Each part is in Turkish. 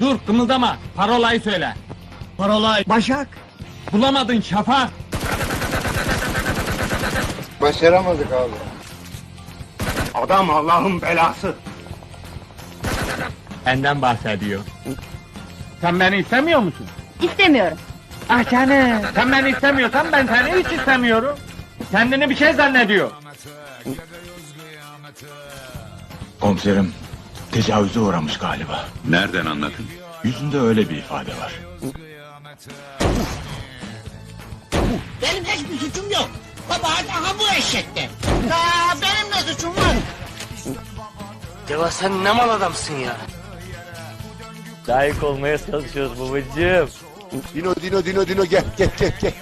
dur kımıldama. Parolayı söyle. Parola Başak. Bulamadın Şafak. Başaramadık abi. Adam Allah'ın belası. Benden bahsediyor. Sen beni istemiyor musun? İstemiyorum. Ah canım. Sen beni istemiyorsan ben seni hiç istemiyorum. Kendini bir şey zannediyor. Komiserim tecavüze uğramış galiba. Nereden anladın? Yüzünde öyle bir ifade var. Benim hiçbir suçum yok. Kabahat aha bu eşekte. Aa, benim ne suçum var? Deva sen ne mal adamsın ya. Layık olmaya çalışıyoruz babacığım. Dino Dino Dino Dino gel gel gel gel.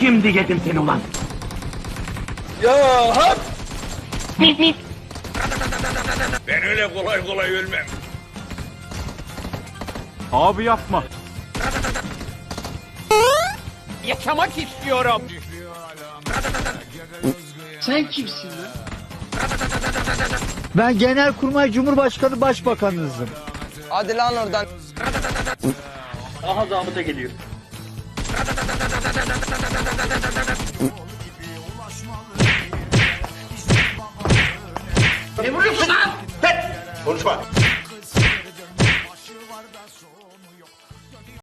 Şimdi yedim seni ulan. Ben öyle kolay kolay ölmem. Abi yapma. Yaşamak istiyorum. Ben Genelkurmay Cumhurbaşkanı Başbakanınızım. Hadi lan oradan. Aha zabıta geliyor. Ne vuruyorsun lan? Konuşma.